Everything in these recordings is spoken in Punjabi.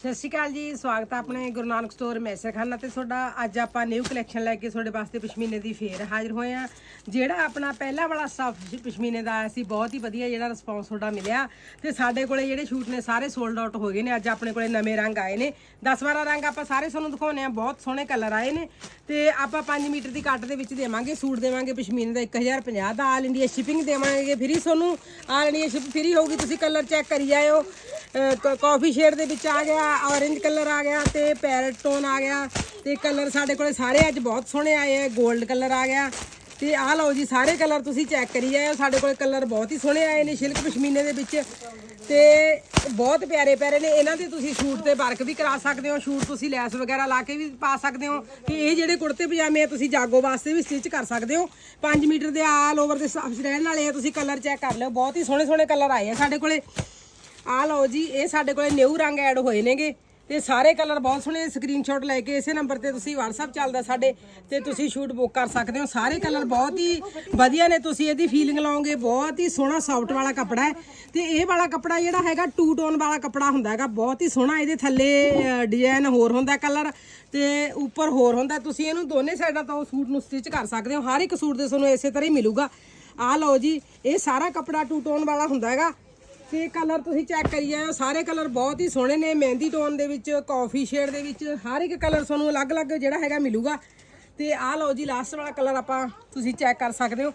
ਸਤਿ ਸ਼੍ਰੀ ਅਕਾਲ ਜੀ, ਸਵਾਗਤ ਹੈ ਆਪਣੇ ਗੁਰੂ ਨਾਨਕ ਸਟੋਰ ਮੈਸਰਖਾਨਾ ਤੇ ਤੁਹਾਡਾ ਅੱਜ ਆਪਾਂ ਨਿਊ ਕਲੈਕਸ਼ਨ ਲੈ ਕੇ ਤੁਹਾਡੇ ਵਾਸਤੇ ਪਸ਼ਮੀਨੇ ਦੀ ਫੇਰ ਹਾਜ਼ਰ ਹੋਏ ਆ। ਜਿਹੜਾ ਆਪਣਾ ਪਹਿਲਾ ਵਾਲਾ ਸਟਾਫ ਪਸ਼ਮੀਨੇ ਦਾ ਆਇਆ ਸੀ ਬਹੁਤ ਹੀ ਵਧੀਆ ਜਿਹੜਾ ਰਿਸਪੌਂਸ ਤੁਹਾਡਾ ਮਿਲਿਆ ਤੇ ਸਾਡੇ ਕੋਲੇ ਜਿਹੜੇ ਸ਼ੂਟ ਨੇ ਸਾਰੇ ਸੋਲਡ ਆਊਟ ਹੋ ਗਏ ਨੇ, ਅੱਜ ਆਪਣੇ ਕੋਲੇ ਨਵੇਂ ਰੰਗ ਆਏ ਨੇ। 10 12 ਰੰਗ ਆਪਾਂ ਸਾਰੇ ਤੁਹਾਨੂੰ ਦਿਖਾਉਣੇ ਆ, ਬਹੁਤ ਸੋਹਣੇ ਕਲਰ ਆਏ ਨੇ ਤੇ ਆਪਾਂ 5 ਮੀਟਰ ਦੀ ਕੱਟ ਦੇ ਵਿੱਚ ਦੇਵਾਂਗੇ, ਸੂਟ ਦੇਵਾਂਗੇ ਪਸ਼ਮੀਨੇ ਦਾ 1050 ਦਾ ਆਲ ਇੰਡੀਆ ਸ਼ਿਪਿੰਗ ਦੇਵਾਂਗੇ ਫ੍ਰੀ ਤੁਹਾਨੂੰ ਆਲ ਇੰਡੀਆ ਸ਼ਿਪ ਫ੍ਰੀ ਹੋਊਗੀ, ਤੁਸੀਂ ਕਲਰ ਚੈੱਕ ਕਰੀ ਜਾਇਓ ਕਾਫੀ ਸ਼ੇਡ ਦੇ ਵਿੱਚ ਆ ਗਿਆ ਔਰੇਂਜ ਕਲਰ ਆ ਗਿਆ ਤੇ ਪੈਰਟ ਟੋਨ ਆ ਗਿਆ ਤੇ ਕਲਰ ਸਾਡੇ ਕੋਲੇ ਸਾਰੇ ਅੱਜ ਬਹੁਤ ਸੋਹਣੇ ਆਏ ਆ 골ਡ ਕਲਰ ਆ ਗਿਆ ਤੇ ਆਹ ਲਓ ਜੀ, ਸਾਰੇ ਕਲਰ ਤੁਸੀਂ ਚੈੱਕ ਕਰੀ ਜਾਇਓ, ਸਾਡੇ ਕੋਲੇ ਕਲਰ ਬਹੁਤ ਹੀ ਸੋਹਣੇ ਆਏ ਨੇ ਸਿਲਕ ਪਸ਼ਮੀਨੇ ਦੇ ਵਿੱਚ ਤੇ ਬਹੁਤ ਪਿਆਰੇ ਪਿਆਰੇ ਨੇ, ਇਹਨਾਂ ਦੇ ਤੁਸੀਂ ਸ਼ੂਟ ਤੇ ਵਰਕ ਵੀ ਕਰਾ ਸਕਦੇ ਹੋ, ਸ਼ੂਟ ਤੁਸੀਂ ਲੈਸ ਵਗੈਰਾ ਲਾ ਕੇ ਵੀ ਪਾ ਸਕਦੇ ਹੋ ਤੇ ਇਹ ਜਿਹੜੇ ਕੁੜਤੇ ਪਜਾਮੇ ਆ, ਤੁਸੀਂ ਜਾਗੋ ਵਾਸਤੇ ਵੀ ਸਟਿਚ ਕਰ ਸਕਦੇ ਹੋ। 5 ਮੀਟਰ ਦੇ ਆਲ ਓਵਰ ਦੇ ਸਾਫ਼ ਰਹਿਣ ਵਾਲੇ ਆ, ਤੁਸੀਂ ਕਲਰ ਚੈੱਕ ਕਰ ਲਿਓ, ਬਹੁਤ ਹੀ ਸੋਹਣੇ ਸੋਹਣੇ ਕਲਰ ਆਏ ਆ ਸਾਡੇ ਕੋਲੇ। ਆ ਲਓ ਜੀ, ਇਹ ਸਾਡੇ ਕੋਲੇ ਨਿਊ ਰੰਗ ਐਡ ਹੋਏ ਨੇਗੇ। ਤੇ ਸਾਰੇ ਕਲਰ ਬਹੁਤ ਸੋਹਣੇ ਸਕਰੀਨਸ਼ਾਟ ਲੈ ਕੇ ਇਸੇ ਨੰਬਰ ਤੇ ਤੁਸੀਂ WhatsApp ਚੱਲਦਾ ਸਾਡੇ ਤੇ ਤੁਸੀਂ ਸ਼ੂਟ ਬੁੱਕ ਕਰ ਸਕਦੇ ਹੋ। ਸਾਰੇ ਕਲਰ ਬਹੁਤ ਹੀ ਵਧੀਆ ਨੇ। ਤੁਸੀਂ ਇਹਦੀ ਫੀਲਿੰਗ ਲਾਓਗੇ, ਬਹੁਤ ਹੀ ਸੋਹਣਾ ਸੌਫਟ ਵਾਲਾ ਕੱਪੜਾ ਹੈ। ਤੇ ਇਹ ਵਾਲਾ ਕੱਪੜਾ ਜਿਹੜਾ ਹੈਗਾ ਟੂ ਟੋਨ ਵਾਲਾ ਕੱਪੜਾ ਹੁੰਦਾ ਹੈਗਾ, ਬਹੁਤ ਹੀ ਸੋਹਣਾ। ਇਹਦੇ ਥੱਲੇ ਡਿਜ਼ਾਈਨ ਹੋਰ ਹੁੰਦਾ ਕਲਰ ਤੇ ਉੱਪਰ ਹੋਰ ਹੁੰਦਾ। ਤੁਸੀਂ ਇਹਨੂੰ ਦੋਨੇ ਸਾਈਡਾਂ ਤੋਂ ਸੂਟ ਨੂੰ ਸਟਿਚ ਕਰ ਸਕਦੇ ਹੋ। ਹਰ ਇੱਕ ਸੂਟ ਦੇ ਤੁਹਾਨੂੰ ਇਸੇ ਤਰ੍ਹਾਂ ਹੀ ਮਿਲੂਗਾ। ਆ ਲਓ ਜੀ, ਇਹ ਸਾਰਾ ਕੱਪੜਾ ਟੂ ਟੋਨ ਵਾਲਾ ਹੁੰਦਾ ਹੈਗਾ। ਤੇ ਕਲਰ ਤੁਸੀਂ ਚੈੱਕ ਕਰੀ ਜਾਓ ਸਾਰੇ ਕਲਰ ਬਹੁਤ ਹੀ ਸੋਹਣੇ ਨੇ, ਮਹਿੰਦੀ ਟੋਨ ਦੇ ਵਿੱਚ ਕਾਫੀ ਸ਼ੇਡ ਦੇ ਵਿੱਚ, ਹਰ ਇੱਕ ਕਲਰ ਤੁਹਾਨੂੰ ਅਲੱਗ-ਅਲੱਗ ਜਿਹੜਾ ਹੈਗਾ ਮਿਲੂਗਾ। ਤੇ ਆਹ ਲਓ ਜੀ ਲਾਸਟ ਵਾਲਾ ਕਲਰ ਆਪਾਂ ਤੁਸੀਂ ਚੈੱਕ ਕਰ ਸਕਦੇ ਹੋ।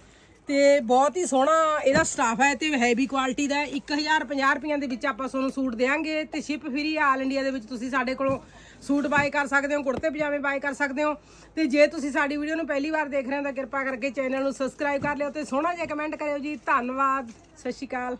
ਤੇ ਬਹੁਤ ਹੀ ਸੋਹਣਾ ਇਹਦਾ ਸਟਾਫ ਹੈ ਤੇ ਹੈਵੀ ਕੁਆਲਿਟੀ ਦਾ ਹੈ। 1050 ਰੁਪਈਆਂ ਦੇ ਵਿੱਚ ਆਪਾਂ ਤੁਹਾਨੂੰ ਸੂਟ ਦੇਵਾਂਗੇ ਤੇ ਸ਼ਿਪ ਫ੍ਰੀ ਆਲ ਇੰਡੀਆ ਦੇ ਵਿੱਚ ਤੁਸੀਂ ਸਾਡੇ ਕੋਲੋਂ ਸੂਟ ਬਾਏ ਕਰ ਸਕਦੇ ਹੋ, ਕੁੜਤੇ ਪਜਾਮੇ ਬਾਏ ਕਰ ਸਕਦੇ ਹੋ। ਤੇ ਜੇ ਤੁਸੀਂ ਸਾਡੀ ਵੀਡੀਓ ਨੂੰ ਪਹਿਲੀ ਵਾਰ ਦੇਖ ਰਹੇ ਹੋ ਤਾਂ ਕਿਰਪਾ ਕਰਕੇ ਚੈਨਲ ਨੂੰ ਸਬਸਕ੍ਰਾਈਬ ਕਰ ਲਿਓ ਤੇ ਸੋਹਣਾ ਜਿਹਾ ਕਮੈਂਟ ਕਰਿਓ ਜੀ। ਧੰਨਵਾਦ, ਸਤਿ ਸ਼੍ਰੀ ਅਕਾਲ।